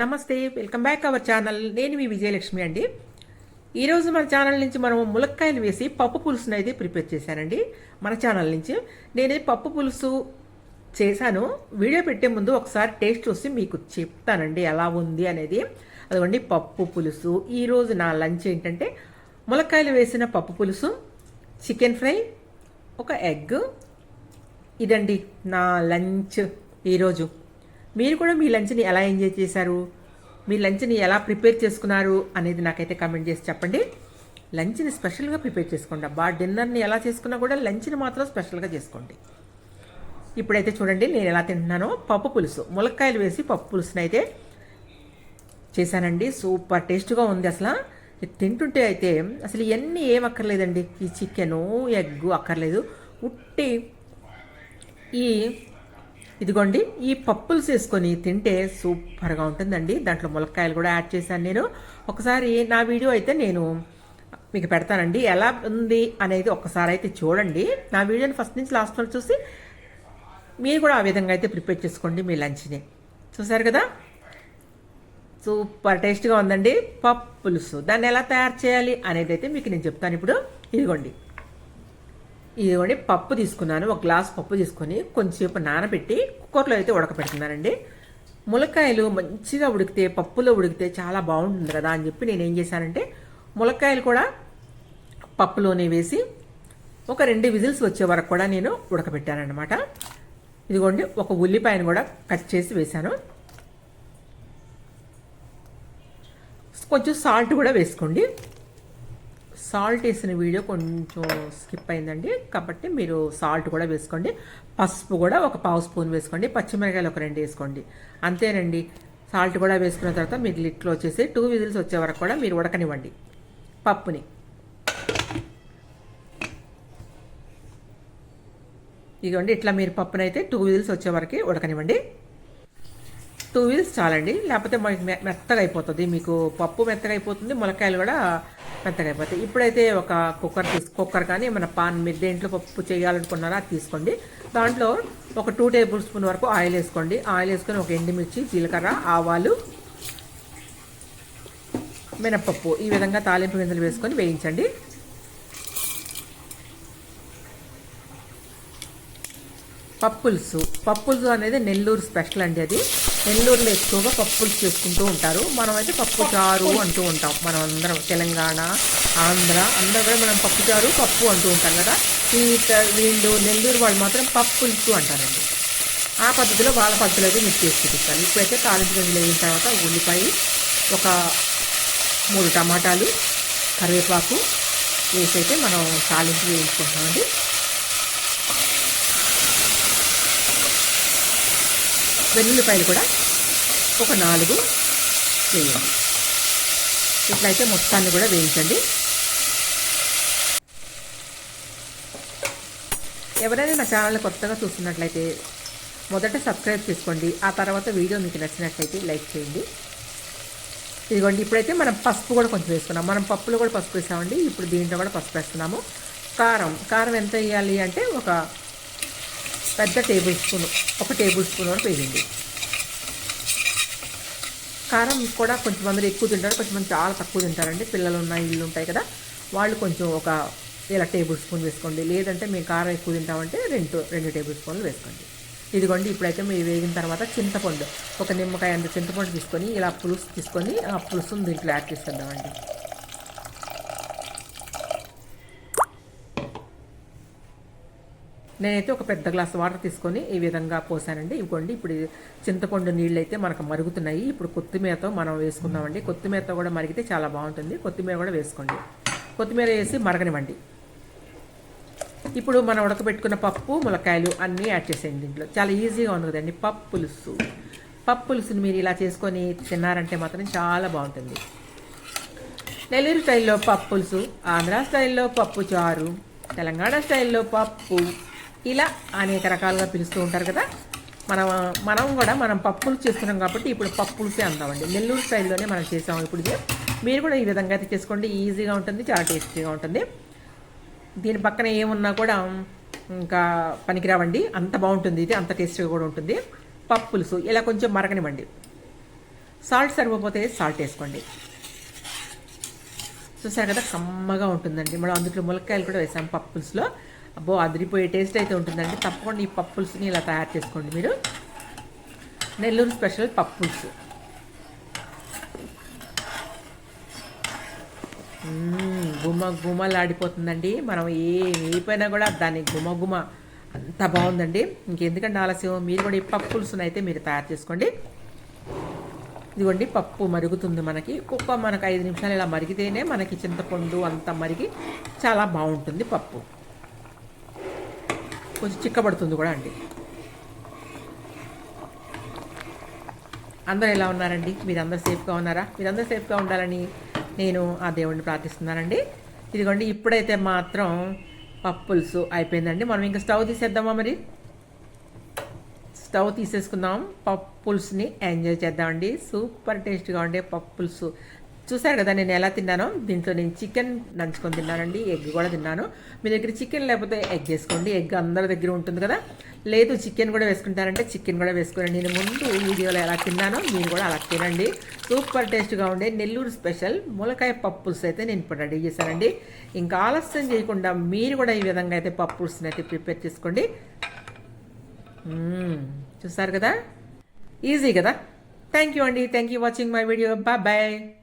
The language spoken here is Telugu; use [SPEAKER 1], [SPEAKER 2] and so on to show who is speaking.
[SPEAKER 1] నమస్తే వెల్కమ్ బ్యాక్ అవర్ ఛానల్. నేను మీ విజయలక్ష్మి అండి. ఈరోజు మన ఛానల్ నుంచి మనం ములక్కాయలు వేసి పప్పు పులుసును అయితే ప్రిపేర్ చేశానండి. మన ఛానల్ నుంచి నేను పప్పు పులుసు చేశాను. వీడియో పెట్టే ముందు ఒకసారి టేస్ట్ చూసి మీకు చెప్తానండి ఎలా ఉంది అనేది. అదిగోండి పప్పు పులుసు. ఈరోజు నా లంచ్ ఏంటంటే ములక్కాయలు వేసిన పప్పు పులుసు చికెన్ ఫ్రై ఒక ఎగ్. ఇదండి నా లంచ్ ఈరోజు మీరు కూడా మీ లంచ్ని ఎలా ఎంజాయ్ చేశారు? మీ లంచ్ని ఎలా ప్రిపేర్ చేసుకున్నారు అనేది నాకైతే కమెంట్ చేసి చెప్పండి. లంచ్ని స్పెషల్గా ప్రిపేర్ చేసుకోండి అబ్బా. డిన్నర్ని ఎలా చేసుకున్నా కూడా లంచ్ని మాత్రం స్పెషల్గా చేసుకోండి. ఇప్పుడైతే చూడండి నేను ఎలా తింటున్నానో. పప్పు పులుసు. ములక్కాయలు వేసి పప్పు పులుసుని అయితే చేశానండి. సూపర్ టేస్ట్గా ఉంది అసలు. తింటుంటే అయితే అసలు ఇవన్నీ ఏం అక్కర్లేదండి. ఈ చికెను ఎగ్ అక్కర్లేదు. ఉట్టి ఈ ఇదిగోండి ఈ పప్పులు చేసుకొని తింటే సూపర్గా ఉంటుందండి. దాంట్లో ములక్కాయలు కూడా యాడ్ చేశాను నేను. ఒకసారి నా వీడియో అయితే నేను మీకు పెడతానండి. ఎలా ఉంది అనేది ఒక్కసారి అయితే చూడండి. నా వీడియోని ఫస్ట్ నుంచి లాస్ట్ వరకు చూసి మీరు కూడా ఆ విధంగా అయితే ప్రిపేర్ చేసుకోండి మీ లంచ్ని. చూసారు కదా? సూపర్ టేస్ట్గా ఉందండి పప్పు పులుసు దాన్ని ఎలా తయారు చేయాలి అనేది అయితే మీకు నేను చెప్తాను ఇప్పుడు. ఇదిగోండి. ఇదిగోండి పప్పు తీసుకున్నాను. ఒక గ్లాస్ పప్పు తీసుకొని కొంచెంసేపు నానబెట్టి కుక్కర్లో అయితే ఉడకపెడుతున్నానండి ములక్కాయలు మంచిగా ఉడికితే పప్పులో ఉడికితే చాలా బాగుంటుంది కదా అని చెప్పి నేను ఏం చేశానంటే ములక్కాయలు కూడా పప్పులోనే వేసి ఒక రెండు విజిల్స్ వచ్చే వరకు కూడా నేను ఉడకబెట్టానమాట ఇదిగోండి ఒక ఉల్లిపాయను కూడా కట్ చేసి వేశాను. కొంచెం సాల్ట్ కూడా వేసుకోండి. సాల్ట్ వేసిన వీడియో కొంచెం స్కిప్ అయిందండి. కాబట్టి మీరు సాల్ట్ కూడా వేసుకోండి. పసుపు కూడా ఒక పావు స్పూన్ వేసుకోండి. పచ్చిమిరకాయలు ఒక రెండు వేసుకోండి. అంతేనండి. సాల్ట్ కూడా వేసుకున్న తర్వాత మీరు లిట్లో వచ్చేసి టూ విజిల్స్ వచ్చే వరకు కూడా మీరు ఉడకనివ్వండి. పప్పుని. ఇదిగోండి ఇట్లా మీరు పప్పునైతే టూ విజిల్స్ వచ్చే వరకు ఉడకనివ్వండి. టూ వీల్స్ చాలండి. లేకపోతే మనకి మె- మెత్తగా అయిపోతుంది మీకు పప్పు మెత్తగా అయిపోతుంది ములక్కాయలు కూడా మెత్తగా అయిపోతాయి ఇప్పుడైతే ఒక కుక్కర్ తీసు కుక్కర్ కానీ మన పాన్ మీరు దేంట్లో పప్పు చేయాలనుకున్నారా అది తీసుకోండి. దాంట్లో ఒక టూ టేబుల్ స్పూన్ వరకు ఆయిల్ వేసుకోండి. ఆయిల్ వేసుకొని ఒక ఎండుమిర్చి జీలకర్ర ఆవాలు మినప్పప్పు ఈ విధంగా తాలింపు గింజలు వేసుకొని వేయించండి. పప్పులుసు. పప్పులుసు అనేది నెల్లూరు స్పెషల్ అండి అది. నెల్లూరులో ఎక్కువగా పప్పులు చేసుకుంటూ ఉంటారు. మనమైతే పప్పు చారు అంటూ ఉంటాం. మనం అందరం తెలంగాణ ఆంధ్ర అందరూ కూడా మనం పప్పు చారు పప్పు అంటూ ఉంటాం కదా. ఈ వీళ్ళు నెల్లూరు వాళ్ళు మాత్రం పప్పులుసు అంటారండి. ఆ పద్ధతిలో వాళ్ళ పద్ధతిలో అయితే మీకు చేసి చూపిస్తాను ఇప్పుడైతే తాలింపు గింజలు వేసిన తర్వాత ఉల్లిపాయ ఒక మూడు టమాటాలు కరివేపాకు వేసి అయితే మనం తాలింపు వేయించుకుంటామండి. వెల్లుల్లిపాయలు కూడా ఒక నాలుగు వేయండి. ఇట్లయితే మొత్తాన్ని కూడా వేయించండి. ఎవరైనా నా ఛానల్ కొత్తగా చూస్తున్నట్లయితే మొదట సబ్స్క్రైబ్ చేసుకోండి. ఆ తర్వాత వీడియో మీకు నచ్చినట్లయితే లైక్ చేయండి. ఇదిగోండి ఇప్పుడైతే మనం పసుపు కూడా కొంచెం వేసుకున్నాం. మనం పప్పులో కూడా పసుపు వేసామండి. ఇప్పుడు దీంట్లో కూడా పసుపు వేస్తున్నాము. కారం కారం ఎంత వేయాలి అంటే ఒక పెద్ద టేబుల్ స్పూన్ ఒక టేబుల్ స్పూన్ వరకు వేయండి. కారం కూడా కొంచెం ఎక్కువ తింటారు కొంచెం చాలా తక్కువ తింటారండి. పిల్లలు ఉన్న ఇల్లు ఉంటాయి కదా వాళ్ళు కొంచెం ఒక ఇలా టేబుల్ స్పూన్ వేసుకోండి. లేదంటే మేము కారం ఎక్కువ తింటామంటే రెండు రెండు టేబుల్ స్పూన్లు వేసుకోండి. ఇదిగోండి ఇప్పుడైతే మీరు వేగిన తర్వాత చింతపండు ఒక నిమ్మకాయ అంత చింతపండు తీసుకొని ఇలా పులుసు తీసుకొని ఆ పులుసును దీంట్లో యాడ్ చేసేద్దామండి. నేనైతే ఒక పెద్ద గ్లాస్ వాటర్ తీసుకొని ఈ విధంగా పోసానండి. ఇవ్వండి ఇప్పుడు చింతపండు నీళ్ళు అయితే మనకు మరుగుతున్నాయి. ఇప్పుడు కొత్తిమీరతో మనం వేసుకుందామండి. కొత్తిమీరతో కూడా మరిగితే చాలా బాగుంటుంది. కొత్తిమీర కూడా వేసుకోండి. కొత్తిమీర వేసి మరగనివ్వండి. ఇప్పుడు మనం ఉడకబెట్టుకున్న పప్పు ములక్కాయలు అన్నీ యాడ్ చేసేయండి దీంట్లో చాలా ఈజీగా ఉంది కదండి. పప్పు పులుసు. పప్పు పులుసుని మీరు ఇలా చేసుకొని తిన్నారంటే మాత్రం చాలా బాగుంటుంది. నెల్లూరు స్టైల్లో పప్పు పులుసు ఆంధ్ర స్టైల్లో పప్పు చారు తెలంగాణ స్టైల్లో పప్పు. ఇలా అనేక రకాలుగా పిలుస్తూ ఉంటారు కదా. మనం మనం కూడా మనం పప్పులు చేస్తున్నాం కాబట్టి ఇప్పుడు పప్పు అందామండి. నెల్లూరు స్టైల్లోనే మనం చేసాం ఇప్పుడు మీరు కూడా ఈ విధంగా అయితే చేసుకోండి. ఈజీగా ఉంటుంది చాలా టేస్టీగా ఉంటుంది. దీని పక్కన ఏమున్నా కూడా ఇంకా పనికిరావండి. అంత బాగుంటుంది ఇది అంత టేస్టీగా కూడా ఉంటుంది. పప్పులుసు ఇలా కొంచెం మరగనివ్వండి. సాల్ట్ సరిపోతే సాల్ట్ వేసుకోండి. చూసారు కదా కమ్మగా ఉంటుందండి. మనం అందులో ములక్కాయలు కూడా వేసాం పప్పుల్స్లో. అబ్బో అదిరిపోయే టేస్ట్ అయితే ఉంటుందండి. తప్పకుండా ఈ పప్పుల్స్ని ఇలా తయారు చేసుకోండి మీరు. నెల్లూరు స్పెషల్ పప్పుల్స్. గుమ గుమలాడిపోతుందండి. మనం ఏ కూడా దాని గుమ గుమ అంత బాగుందండి. ఇంకెందుకంటే ఆలస్యం? మీరు కూడా ఈ పప్పుల్స్ని అయితే మీరు తయారు చేసుకోండి. ఇదిగోండి పప్పు మరుగుతుంది మనకి. కుక్క మనకు ఐదు నిమిషాలు ఇలా మరిగితేనే మనకి చింతపండు అంత మరిగి చాలా బాగుంటుంది పప్పు. కొంచెం చిక్కబడుతుంది కూడా అండి. అందరూ ఎలా ఉన్నారండి? మీరందరూ సేఫ్గా ఉన్నారా? మీరందరూ సేఫ్గా ఉండాలని నేను ఆ దేవుడిని ప్రార్థిస్తున్నానండి. ఇదిగోండి ఇప్పుడైతే మాత్రం పప్పుల్స్ అయిపోయిందండి. మనం ఇంకా స్టవ్ తీసేద్దామా మరి? స్టవ్ తీసేసుకుందాం. పప్పుల్స్ని ఎంజాయ్ చేద్దామండి. సూపర్ టేస్ట్గా ఉండే పప్పుల్స్. చూసారు కదా నేను ఎలా తిన్నానో? దీంట్లో నేను చికెన్ నంచుకొని తిన్నానండి ఎగ్ కూడా తిన్నాను. మీ దగ్గర చికెన్ లేకపోతే ఎగ్ వేసుకోండి. ఎగ్ అందరి దగ్గర ఉంటుంది కదా. లేదు చికెన్ కూడా వేసుకుంటారంటే చికెన్ కూడా వేసుకోండి. నేను ముందు వీడియోలో ఎలా తిన్నానో మీరు కూడా అలా తినండి. సూపర్ టేస్ట్గా ఉండే నెల్లూరు స్పెషల్ ములకాయ పప్పుల్స్ అయితే నేను ఇప్పుడు రెడీ చేశానండి. ఇంకా ఆలస్యం చేయకుండా మీరు కూడా ఈ విధంగా అయితే పప్పుల్స్ని అయితే ప్రిపేర్ చేసుకోండి. చూసారు కదా? ఈజీ కదా? థ్యాంక్ యూ అండి. Thank you watching my video. Bye bye.